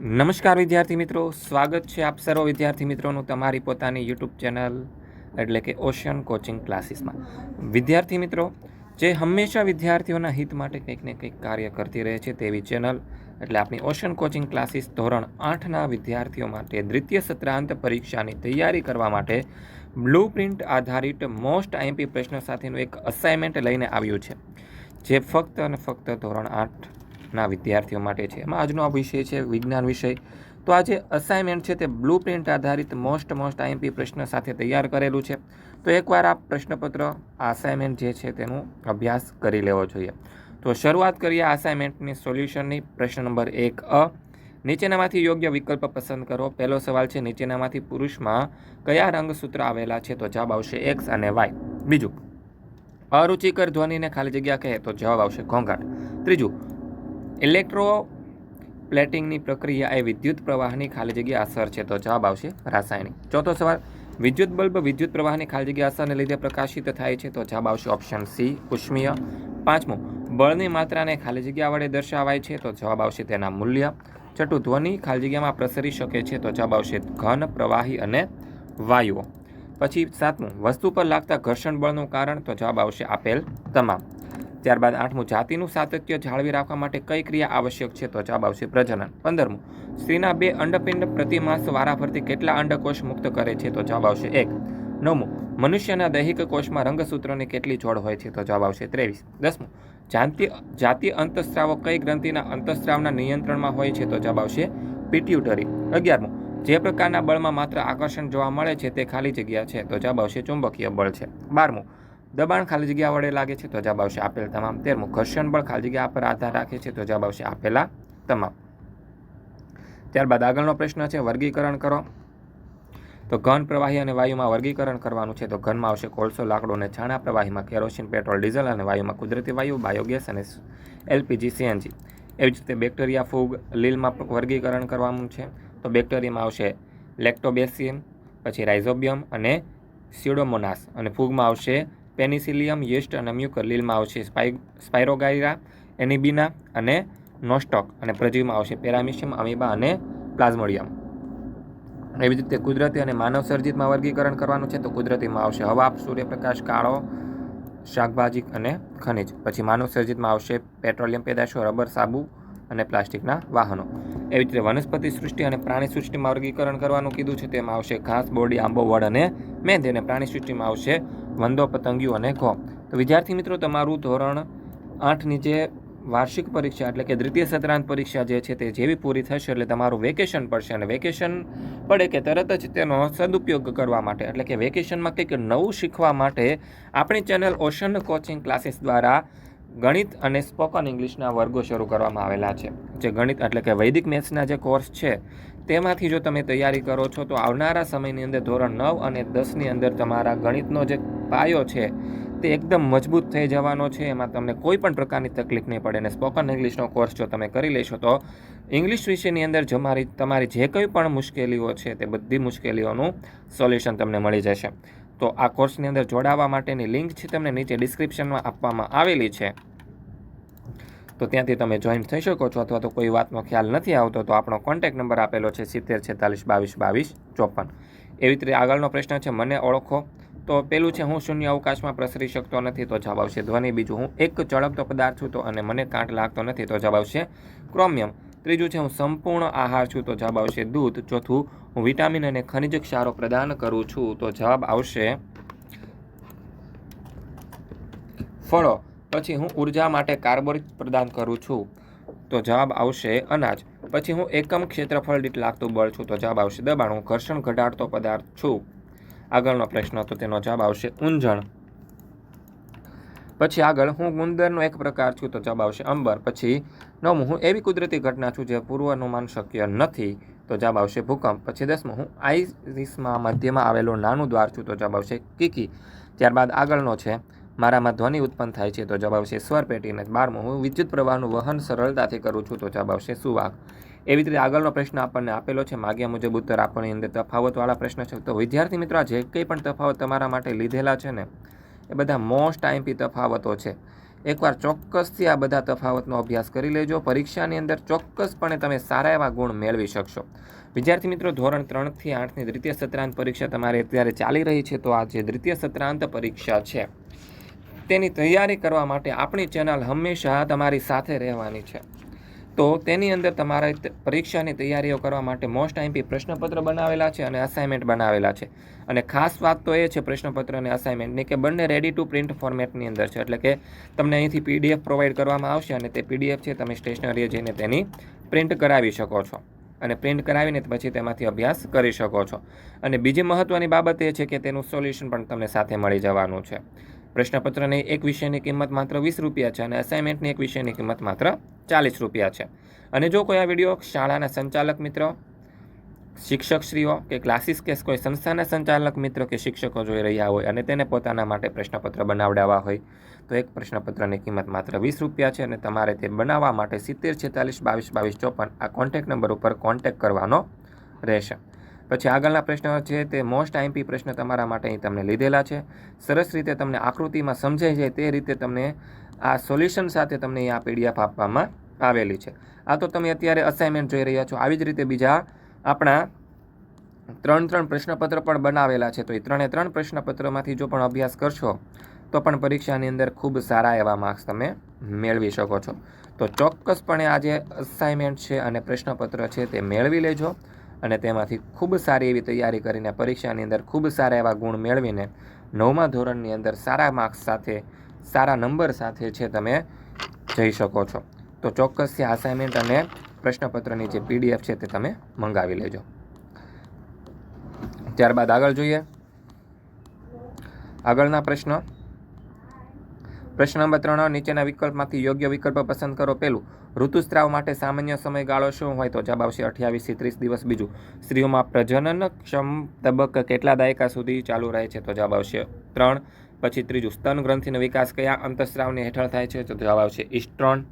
નમસ્કાર વિદ્યાર્થી મિત્રો, સ્વાગત છે આપ સર્વ વિદ્યાર્થી મિત્રોનું તમારી પોતાની યુટ્યુબ ચેનલ એટલે કે ઓશિયન કોચિંગ ક્લાસીસમાં. વિદ્યાર્થી મિત્રો, જે હંમેશા વિદ્યાર્થીઓના હિત માટે કંઈક ને કંઈક કાર્ય કરતી રહે છે તેવી ચેનલ એટલે આપણી ઓશિયન કોચિંગ ક્લાસીસ ધોરણ આઠના વિદ્યાર્થીઓ માટે દ્વિતીય સત્રાંત પરીક્ષાની તૈયારી કરવા માટે બ્લુ પ્રિન્ટ આધારિત મોસ્ટ આઈએમપી પ્રશ્નો સાથેનું એક અસાઇનમેન્ટ લઈને આવ્યું છે. જે ફક્ત અને ફક્ત ધોરણ આઠના વિદ્યાર્થીઓ માટે છે. એમાં આજનો આ વિષય છે વિજ્ઞાન વિષય. તો આ જે અસાઇનમેન્ટ છે તે બ્લુ પ્રિન્ટ આધારિત મોસ્ટ મોસ્ટ આઈએમપી પ્રશ્ન સાથે તૈયાર કરેલું છે. તો એકવાર આ પ્રશ્નપત્ર અસાઇનમેન્ટ જે છે તેનું અભ્યાસ કરી લેવો જોઈએ. તો શરૂઆત કરીએ અસાઇનમેન્ટની સોલ્યુશનની પ્રશ્ન નંબર એક અ. નીચેનામાંથી યોગ્ય વિકલ્પ પસંદ કરો. પહેલો સવાલ છે નીચેનામાંથી પુરુષમાં કયા રંગસૂત્ર આવેલા છે? તો જવાબ આવશે એક્સ અને વાય. બીજું, અરુચિકર ધ્વનિને ખાલી જગ્યા કહે તો જવાબ આવશે ઘોંઘાટ. ત્રીજું ઇલેક્ટ્રો પ્લેટિંગની પ્રક્રિયા એ વિદ્યુત પ્રવાહની ખાલી જગ્યા અસર છે. તો જવાબ આવશે રાસાયણિક. ચોથો સવાલ, વિદ્યુત બલ્બ વિદ્યુત પ્રવાહની ખાલી જગ્યા અસરને લીધે પ્રકાશિત થાય છે. તો જવાબ આવશે ઓપ્શન સી, ઉષ્મીય. પાંચમું, બળની માત્રાને ખાલી જગ્યા વડે દર્શાવાય છે. તો જવાબ આવશે તેના મૂલ્ય. છઠ્ઠું, ધ્વનિ ખાલી જગ્યામાં પ્રસરી શકે છે. તો જવાબ આવશે ઘન, પ્રવાહી અને વાયુઓ. પછી સાતમું, વસ્તુ પર લાગતા ઘર્ષણ બળનું કારણ. તો જવાબ આવશે આપેલ તમામ. ત્યારબાદ આઠમું, જાતિનું સાતત્ય જાળવી રાખવા માટે કઈ ક્રિયા આવશ્યક છે? તો જવાબ આવશે પ્રજનન. પંદરમું, સ્ત્રીના બે અંડપિંડ પ્રતિ માસ વારાફરતી કેટલા અંડકોષ મુક્ત કરે છે? તો જવાબ આવશે એક. નવમું, મનુષ્યના દૈહિક કોષમાં રંગસૂત્રોની કેટલી જોડ હોય છે? તો જવાબ આવશે ત્રેવીસ. દસમું, જાતિ જાતિ અંતસ્ત્રાવો કઈ ગ્રંથિના અંતસ્ત્રાવના નિયંત્રણમાં હોય છે? તો જવાબ આવશે પિટ્યુટરી અગિયારમું, જે પ્રકારના બળમાં માત્ર આકર્ષણ જોવા મળે છે તે ખાલી જગ્યા છે? તો જવાબ આવશે ચુંબકીય બળ છે. બારમું દબાણ ખાલી જગ્યા વડે લાગે છે તો જવાબ આવશે આપેલ તમામ. તેરમું, ઘર્ષણ બળ ખાલી જગ્યા પર આધાર રાખે છે તો જવાબ આવશે આપેલા તમામ. ત્યારબાદ આગળનો પ્રશ્ન છે, વર્ગીકરણ કરો. તો ઘન પ્રવાહી અને વાયુમાં વર્ગીકરણ કરવાનું છે, તો ઘનમાં આવશે કોલસો, લાકડો અને છાણા પ્રવાહીમાં કેરોસીન, પેટ્રોલ, ડીઝલ અને વાયુમાં કુદરતી વાયુ, બાયોગેસ અને એલપીજી, સીએનજી. એવી જ રીતે બેક્ટેરિયા, ફૂગ, લીલમાં વર્ગીકરણ કરવાનું છે. તો બેક્ટેરિયામાં આવશે લેક્ટોબેસિયમ પછી રાઇઝોબિયમ અને સ્યુડોમોનાસ અને ફૂગમાં આવશે પેનિસિલિયમ, યીસ્ટ અને મ્યુકર આવશે. સ્પાઈ, સ્પાયરોગાયરા, એનિબિના અને નોસ્ટોક અને પ્રજીવમાં આવશે. પેરામિશિયમ, અમીબા અને પ્લાઝ્મોડિયમ. એવી જ રીતે કુદરતી અને માનવ સર્જિતમાં વર્ગીકરણ કરવાનું છે તો કુદરતીમાં આવશે હવા સૂર્યપ્રકાશ, કાળો, શાકભાજી અને ખનિજ. પછી માનવ સર્જિતમાં આવશે પેટ્રોલિયમ, પેદાશો, રબર, સાબુ અને પ્લાસ્ટિકના વાહનો. એવી રીતે વનસ્પતિ સૃષ્ટિ અને પ્રાણી સૃષ્ટિમાં વર્ગીકરણ કરવાનું કીધું છે. તેમાં આવશે ઘાસ બોરડી આંબો, વડ અને મેંદી. અને પ્રાણી સૃષ્ટિમાં આવશે વંદો, પતંગિયું અને ઘો તો વિદ્યાર્થી મિત્રો, તમારું ધોરણ આઠની જે વાર્ષિક પરીક્ષા એટલે કે દ્વિતીય સત્રાંત પરીક્ષા જે છે તે જેવી પૂરી થશે એટલે તમારું વેકેશન પડશે અને વેકેશન પડે કે તરત જ તેનો સદુપયોગ કરવા માટે એટલે કે વેકેશનમાં કંઈક નવું શીખવા માટે આપણી ચેનલ ઓશન કોચિંગ ક્લાસીસ દ્વારા ગણિત અને સ્પોકન ઇંગ્લિશના વર્ગો શરૂ કરવામાં આવેલા છે. જે ગણિત એટલે કે વૈદિક મેથ્સના જે કોર્સ છે તેમાંથી જો તમે તૈયારી કરો છો, તો આવનારા સમયની અંદર ધોરણ નવ અને દસની અંદર તમારા ગણિતનો જે પાયો છે, તે એકદમ મજબૂત થઈ જવાનો છે. એમાં તમને કોઈ પણ પ્રકારની તકલીફ નહીં પડે અને સ્પોકન ઇંગ્લિશનો કોર્સ જો તમે કરી લેશો, તો ઇંગ્લિશ વિષયની અંદર જમારી, તમારી જે કંઈ પણ મુશ્કેલીઓ છે, તે બધી મુશ્કેલીઓનું સોલ્યુશન તમને મળી જશે. તો આ કોર્સની અંદર જોડાવા માટેની લિંક છે, તમને નીચે ડિસ્ક્રિપ્શનમાં આપવામાં આવેલી છે. તો ત્યાંથી તમે જોઈન થઈ શકો છો અથવા તો કોઈ વાતનો ખ્યાલ નથી આવતો, તો આપણો કોન્ટેક નંબર આપેલો છે સિત્તેર છેતાલીસ બાવીસ બાવીસ ચોપન. એવી રીતે આગળનો પ્રશ્ન છે, મને ઓળખો? તો પેલું છે, હું શૂન્ય અવકાશમાં પ્રસરી શકતો નથી. તો જવાબ આવશે ધ્વનિ. બીજું, હું એક ચળકતો પદાર્થ છું તો અને મને કાંટ લાગતો નથી. તો જવાબ આવશે ક્રોમિયમ. ત્રીજું છે, હું સંપૂર્ણ આહાર છું. તો જવાબ આવશે દૂધ. ચોથું, હું વિટામિન અને ખનિજ ક્ષારો પ્રદાન કરું છું. તો જવાબ આવશે ફળો. પછી હું ઊર્જા માટે કાર્બોરેટ પ્રદાન કરું છું. તો જવાબ આવશે અનાજ. પછી હું એકમ ક્ષેત્રફળ દીઠ લાગતું બળ છું. તો જવાબ આવશે દબાણ. હું ઘર્ષણ ઘટાડતો પદાર્થ છું. આગળનો પ્રશ્ન તો તેનો જવાબ આવશે ઊંઝણ. પછી આગળ હું ગુંદરનો એક પ્રકાર છું. તો જવાબ આવશે અંબર. પછી નવમું, હું એવી કુદરતી ઘટના છું જે પૂર્વાનુમાન શક્ય નથી. તો જવાબ આવશે ભૂકંપ. પછી દસમું, હું આઈરિસમાં મધ્યમાં આવેલું નાનું દ્વાર છું. તો જવાબ આવશે કીકી. ત્યારબાદ આગળનો છે. મારામાં ધ્વનિ ઉત્પન્ન થાય છે, તો જવાબ આવશે સ્વર પેટીને બારમું, હું વિદ્યુત પ્રવાહનું વહન સરળતાથી કરું છું, તો જવાબ આવશે સુવાક એવી રીતે આગળનો પ્રશ્ન આપણને આપેલો છે, માગ્યા મુજબ ઉત્તર આપવાની અંદર તફાવતવાળા પ્રશ્ન છે. તો વિદ્યાર્થી મિત્રો જે કંઈ પણ તફાવત તમારા માટે લીધેલા છે ને, એ બધા મોસ્ટ આઈમ્પી તફાવતો છે. એકવાર ચોક્કસથી આ બધા તફાવતનો અભ્યાસ કરી લેજો, પરીક્ષાની અંદર ચોક્કસપણે તમે સારા એવા ગુણ મેળવી શકશો. વિદ્યાર્થી મિત્રો, ધોરણ ત્રણથી આઠની દ્વિતીય સત્રાંત પરીક્ષા તમારે અત્યારે ચાલી રહી છે, તો આ જે દ્વિતીય સત્રાંત પરીક્ષા છે તેની તૈયારી કરવા માટે આપણી ચેનલ હંમેશા તમારી સાથે રહેવાની છે. તો તેની અંદર તમારે પરીક્ષાની તૈયારીઓ કરવા માટે મોસ્ટ આઈમ્પી પ્રશ્નપત્ર બનાવેલા છે અને અસાઇનમેન્ટ બનાવેલા છે. અને ખાસ વાત તો એ છે પ્રશ્નપત્ર અને અસાઇનમેન્ટની કે બંને રેડી ટુ પ્રિન્ટ ફોર્મેટની અંદર છે. એટલે કે તમને અહીંથી પીડીએફ પ્રોવાઈડ કરવામાં આવશે અને તે પીડીએફ છે તમે સ્ટેશનરીએ જઈને તેની પ્રિન્ટ કરાવી શકો છો. અને પ્રિન્ટ કરાવીને પછી તેમાંથી અભ્યાસ કરી શકો છો. અને બીજી મહત્ત્વની બાબત એ છે કે તેનું સોલ્યુશન પણ તમને સાથે મળી જવાનું છે. પ્રશ્નપત્રની એક વિષયની કિંમત માત્ર વીસ રૂપિયા છે અને અસાઇનમેન્ટની એક વિષયની કિંમત માત્ર ચાલીસ રૂપિયા છે. અને જો કોઈ આ વીડિયો શાળાના સંચાલક મિત્રો, શિક્ષકશ્રીઓ કે ક્લાસીસ કે કોઈ સંસ્થાના સંચાલક મિત્રો કે શિક્ષકો જોઈ રહ્યા હોય અને તેને પોતાના માટે પ્રશ્નપત્ર બનાવડાવવા હોય, તો એક પ્રશ્નપત્રની કિંમત માત્ર વીસ રૂપિયા છે અને તમારે તે બનાવવા માટે સિત્તેર, છેતાલીસ, બાવીસ બાવીસ ચોપન આ કોન્ટેક નંબર ઉપર કોન્ટેક્ટ કરવાનો રહેશે. પછી આગળના પ્રશ્ન છે તે મોસ્ટ આઈમ્પી પ્રશ્ન તમારા માટે અહીં તમને લીધેલા છે. સરસ રીતે તમને આકૃતિમાં સમજાઈ જાય તે રીતે તમને આ સોલ્યુશન સાથે તમને આ પીડીએફ આપવામાં આવેલી છે. આ તો તમે અત્યારે અસાઇનમેન્ટ જોઈ રહ્યા છો. આવી જ રીતે બીજા આપણા ત્રણ ત્રણ પ્રશ્નપત્ર પણ બનાવેલા છે. તો એ ત્રણે ત્રણ પ્રશ્નપત્રમાંથી જો પણ અભ્યાસ કરશો, તો પણ પરીક્ષાની અંદર ખૂબ સારા એવા માર્ક્સ તમે મેળવી શકો છો. તો ચોક્કસપણે આ જે અસાઇનમેન્ટ છે અને પ્રશ્નપત્ર છે તે મેળવી લેજો. અને તેમાંથી ખૂબ સારી એવી તૈયારી કરીને પરીક્ષાની અંદર ખૂબ સારા એવા ગુણ મેળવીને નવમા ધોરણની અંદર સારા માર્ક્સ સાથે, સારા નંબર સાથે છે તમે જઈ શકો છો. તો ચોક્કસથી અસાઇનમેન્ટ અને પ્રશ્નપત્રની જે પીડીએફ છે તે તમે મંગાવી લેજો. ત્યારબાદ આગળ જોઈએ. આગળના પ્રશ્ન. પ્રશ્ન નંબર ત્રણ, નીચેના વિકલ્પમાંથી યોગ્ય વિકલ્પ પસંદ કરો પહેલું ઋતુસ્રાવ માટે સામાન્ય સમયગાળો શું હોય તો જવાબ આવશે અઠ્યાવીસથી ત્રીસ દિવસ. બીજું, સ્ત્રીઓમાં પ્રજનન ક્ષમ તબક્કા કેટલા દાયકા સુધી ચાલુ રહે છે? તો જવાબ આવશે ત્રણ. પછી ત્રીજું, સ્તન ગ્રંથિનો વિકાસ કયા અંતસ્રાવની હેઠળ થાય છે? તો જવાબ આવશે ઇસ્ટ્રોન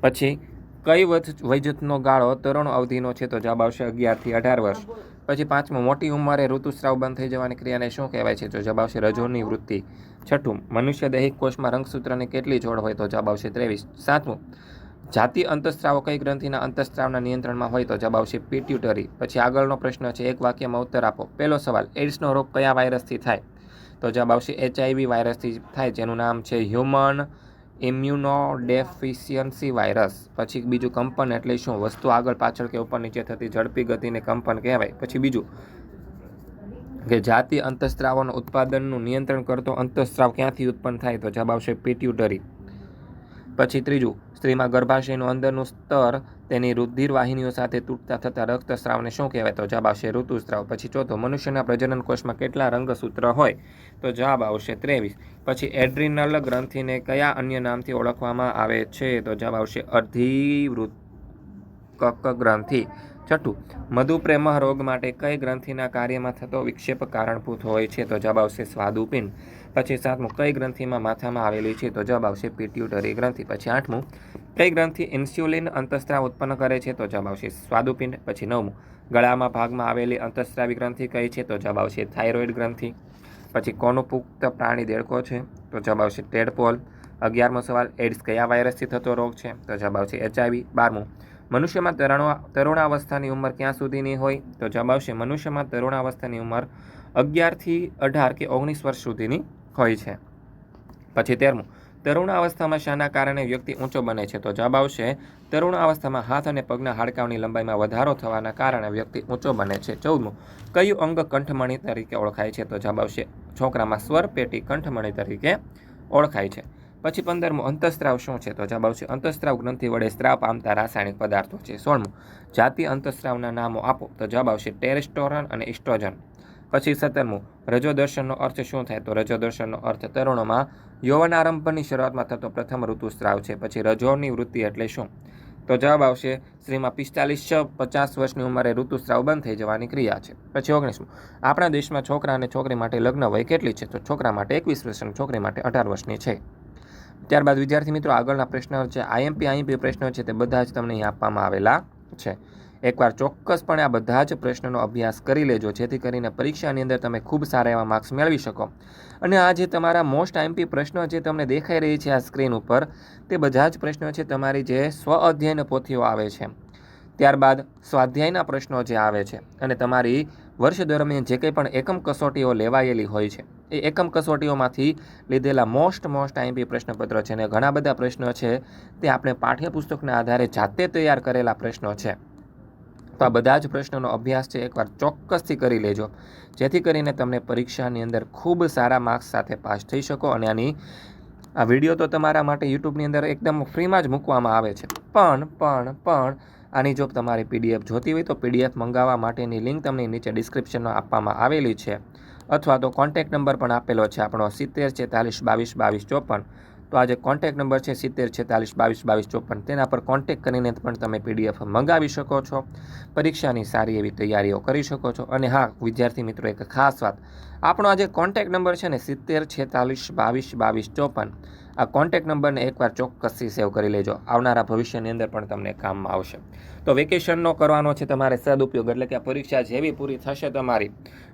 પછી, કઈ વયજૂથનો ગાળો તરુણ અવધિનો છે? તો જવાબ આવશે અગિયારથી અઢાર વર્ષ. પછી પાંચમું, મોટી ઉંમરે ઋતુસ્રાવ બંધ થઈ જવાની ક્રિયાને શું કહેવાય છે? તો જવાબ આવશે રજોની વૃત્તિ. છઠ્ઠું, મનુષ્ય દૈહિક કોષમાં રંગસૂત્રની કેટલી જોડ હોય? તો જવાબ આવશે ત્રેવીસ. સાતમું જાતિ અંતસ્ત્રાવો કઈ ગ્રંથિના અંતસ્ત્રાવના નિયંત્રણમાં હોય તો જવાબ આવશે પિટ્યુટરી પછી આગળનો પ્રશ્ન છે, એક વાક્યમાં ઉત્તર આપો. પહેલો સવાલ એડ્સનો રોગ કયા વાયરસથી થાય? તો જવાબ આવશે એચઆઈવી વાયરસથી થાય, જેનું નામ છે હ્યુમન ઇમ્યુનો ડેફિશિયન્સી વાયરસ. પછી બીજું કંપન એટલે શું? વસ્તુ આગળ પાછળ કે ઉપર નીચે થતી ઝડપી ગતિને કંપન કહેવાય. પછી બીજું કે જાતિ અંતસ્ત્રાવોના ઉત્પાદનનું નિયંત્રણ કરતો અંતસ્ત્રાવ ક્યાંથી ઉત્પન્ન થાય? તો જવાબ આવશે પિટ્યુટરી પછી ત્રીજું સ્ત્રીમાં ગર્ભાશયનું અંદરનું સ્તર, તેની રુધિર વાહિનીઓ સાથે તૂટતા થતા રક્તસ્રાવને શું કહેવાય? તો જવાબ આવશે ઋતુસ્રાવ. પછી ચોથો, મનુષ્યના પ્રજનન કોષમાં કેટલા રંગસૂત્ર હોય? તો જવાબ આવશે ત્રેવીસ. પછી એડ્રિનલ ગ્રંથિને કયા અન્ય નામથી ઓળખવામાં આવે છે? તો જવાબ આવશે અધિવૃત્કક ગ્રંથિ. છઠ્ઠું મધુપ્રેમહ રોગ માટે કઈ ગ્રંથિના કાર્યમાં થતો વિક્ષેપ કારણભૂત હોય છે તો જવાબ આવશે સ્વાદુપિંડ. પછી સાતમું, કઈ ગ્રંથિમાં માથામાં આવેલી છે તો જવાબ આવશે પિટ્યુટરી ગ્રંથિ. પછી આઠમું, કઈ ગ્રંથિ ઇન્સ્યુલિન અંતસ્ત્રાવ ઉત્પન્ન કરે છે તો જવાબ આવશે સ્વાદુપિંડ. પછી નવમું, ગળામાં ભાગમાં આવેલી અંતસ્ત્રાવી ગ્રંથિ કઈ છે તો જવાબ આવશે થાઇરોઇડ ગ્રંથિ. પછી કોનો પુખ્ત પ્રાણી દેડકો છે તો જવાબ આવશે ટેડપોલ. અગિયારમો સવાલ એડ્સ કયા વાયરસથી થતો રોગ છે તો જવાબ આવશે એચઆઈવી બારમું મનુષ્યમાં તરણ તરુણાવસ્થાની ઉંમર ક્યાં સુધીની હોય? તો જવાબ આવશે, મનુષ્યમાં તરુણાવસ્થાની ઉંમર અગિયારથી અઢાર કે ઓગણીસ વર્ષ સુધીની હોય છે. પછી તેરમું, તરુણાવસ્થામાં શાના કારણે વ્યક્તિ ઊંચો બને છે. તો જવાબ આવશે, તરુણાવસ્થામાં હાથ અને પગના હાડકાંની લંબાઈમાં વધારો થવાના કારણે વ્યક્તિ ઊંચો બને છે. ચૌદમું, કયું અંગ કંઠમણી તરીકે ઓળખાય છે? તો જવાબ આવશે, છોકરામાં સ્વર પેટી કંઠમણી તરીકે ઓળખાય છે. પછી પંદરમું, અંતસ્ત્રાવ શું છે? તો જવાબ આવશે, અંતસ્ત્રાવ ગ્રંથિ વડે સ્ત્રાવ પામતા રાસાયણિક પદાર્થો છે. સોળમું, જાતિ અંતસ્ત્રાવના નામો આપો. તો જવાબ આવશે, ટેરેસ્ટોરન અને ઇસ્ટ્રોજન. પછી સત્તરમું, રજોદર્શનનો અર્થ શું થાય? તો રજોદર્શનનો અર્થ તરુણોમાં યૌવન આરંભની શરૂઆતમાં થતો પ્રથમ ઋતુસ્ત્રાવ છે. પછી રજોની વૃત્તિ એટલે શું? તો જવાબ આવશે સ્ત્રીમાં પિસ્તાલીસ પચાસ વર્ષની ઉંમરે ઋતુસ્રાવ બંધ થઈ જવાની ક્રિયા છે. પછી ઓગણીસમું, આપણા દેશમાં છોકરા અને છોકરી માટે લગ્ન વય કેટલી છે? તો છોકરા માટે એકવીસ વર્ષ છોકરી માટે અઢાર વર્ષની છે. ત્યારબાદ વિદ્યાર્થી મિત્રો, આગળના પ્રશ્નો છે, આઈએમપી આઈએમપી પ્રશ્નો છે, તે બધા જ તમને અહીં આપવામાં આવેલા છે. એકવાર ચોક્કસપણે આ બધા જ પ્રશ્નોનો અભ્યાસ કરી લેજો, જેથી કરીને પરીક્ષાની અંદર તમે ખૂબ સારા એવા માર્ક્સ મેળવી શકો. અને આ જે તમારા મોસ્ટ આઈએમપી પ્રશ્નો જે તમને દેખાઈ રહી છે આ સ્ક્રીન ઉપર, તે બધા જ પ્રશ્નો છે તમારી જે સ્વ અધ્યયન પોથીઓ આવે છે. ત્યારબાદ સ્વાધ્યાયના પ્રશ્નો જે આવે છે, અને તમારી વર્ષ દરમિયાન જે કંઈ પણ એકમ કસોટીઓ લેવાયેલી હોય છે એ એકમ કસોટીઓમાંથી લીધેલા મોસ્ટ મોસ્ટ આઈમપી પ્રશ્નપત્ર છે અને ઘણા બધા પ્રશ્નો છે તે આપણે પાઠ્યપુસ્તકના આધારે જાતે તૈયાર કરેલા પ્રશ્નો છે. તો આ બધા જ પ્રશ્નોનો અભ્યાસ છે, એકવાર ચોક્કસથી કરી લેજો. જેથી કરીને તમને પરીક્ષાની અંદર ખૂબ સારા માર્ક્સ સાથે પાસ થઈ શકો અને આની આ વીડિયો તો તમારા માટે યુટ્યુબની અંદર એકદમ ફ્રીમાં જ મૂકવામાં આવે છે. પણ પણ પણ આની જો તમારે પીડીએફ જોતી હોય તો પીડીએફ મંગાવવા માટેની લિંક તમને નીચે ડિસ્ક્રિપ્શનમાં આપવામાં આવેલી છે. અથવા તો કોન્ટેક નંબર પણ આપેલો છે આપણો સિત્તેર છેતાલીસ બાવીસ બાવીસ ચોપન. તો આ જે કોન્ટેક નંબર છે સિત્તેર છેતાલીસ બાવીસ બાવીસ ચોપન, તેના પર કોન્ટેક કરીને પણ તમે પીડીએફ મંગાવી શકો છો. પરીક્ષાની સારી એવી તૈયારીઓ કરી શકો છો. અને હા, વિદ્યાર્થી મિત્રો, એક ખાસ વાત. આપણો આ જે કોન્ટેક નંબર છે ને, સિત્તેર છેતાલીસ બાવીસ બાવીસ ચોપન આ કોન્ટેક નંબરને એકવાર ચોક્કસથી સેવ કરી લેજો. આવનારા ભવિષ્યની અંદર પણ તમને કામમાં આવશે. તો વેકેશનનો કરવાનો છે તમારે સદુપયોગ, એટલે કે પરીક્ષા જેવી પૂરી થશે તમારી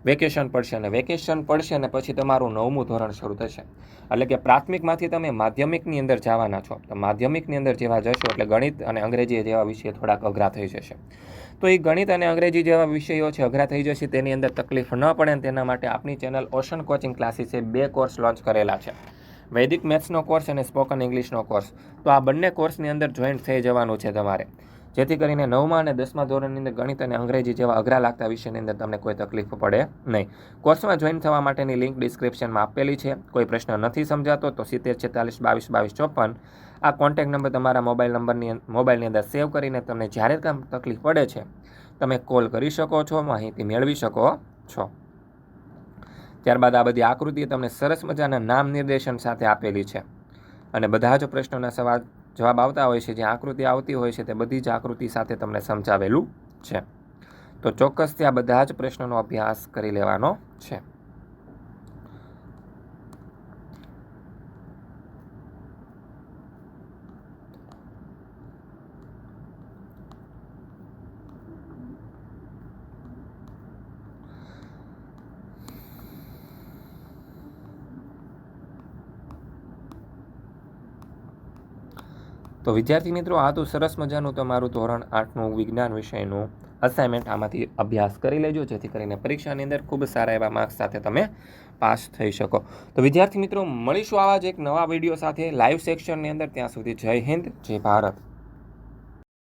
વેકેશન પડશે અને વેકેશન પડશે અને પછી તમારું નવમું ધોરણ શરૂ થશે. એટલે કે પ્રાથમિકમાંથી તમે માધ્યમિકની અંદર જવાના છો. તો માધ્યમિકની અંદર જેવા જશો એટલે ગણિત અને અંગ્રેજી જેવા વિષય થોડાક અઘરા થઈ જશે. તો એ ગણિત અને અંગ્રેજી જેવા વિષયો છે અઘરા થઈ જશે, તેની અંદર તકલીફ ન પડે ને તેના માટે આપણી ચેનલ ઓશન કોચિંગ ક્લાસીસે બે કોર્સ લોન્ચ કરેલા છે. વૈદિક મેથ્સનો કોર્સ અને સ્પોકન ઇંગ્લિશનો કોર્સ તો આ બંને કોર્સની અંદર જોઈન્ટ થઈ જવાનું છે તમારે. જેથી કરીને નવમા અને દસમા ધોરણની અંદર ગણિત અને અંગ્રેજી જેવા અઘરા લાગતા વિષયની અંદર તમને કોઈ તકલીફ પડે નહીં. કોર્સમાં જોઈન થવા માટેની લિંક ડિસ્ક્રિપ્શનમાં આપેલી છે. કોઈ પ્રશ્ન નથી સમજાતો તો સિત્તેર, છેતાલીસ, બાવીસ બાવીસ, ચોપન આ કોન્ટેક નંબર તમારા મોબાઈલ નંબરની મોબાઈલની અંદર સેવ કરીને તમને જ્યારે કામ તકલીફ પડે છે, તમે કોલ કરી શકો છો, માહિતી મેળવી શકો છો. ત્યારબાદ આ બધી આકૃતિ તમને સરસ મજાના નામ નિર્દેશન સાથે આપેલી છે. અને બધા જ પ્રશ્નોના સવાલ જવાબ આવતા હોય છે, જે આકૃતિ આવતી હોય છે, તે બધી જ આકૃતિ સાથે તમને સમજાવેલું છે. તો ચોક્કસથી આ બધા જ પ્રશ્નોનો અભ્યાસ કરી લેવાનો છે. તો વિદ્યાર્થી મિત્રો, આ તો સરસ મજાનું તમારું ધોરણ આઠનું વિજ્ઞાન વિષયનું અસાઇનમેન્ટ આમાંથી અભ્યાસ કરી લેજો, જેથી કરીને પરીક્ષાની અંદર ખૂબ સારા એવા માર્ક્સ સાથે તમે પાસ થઈ શકો. તો વિદ્યાર્થી મિત્રો, મળીશું આવા જ એક નવા વીડિયો સાથે લાઈવ સેક્શનની અંદર. ત્યાં સુધી જય હિન્દ, જય ભારત.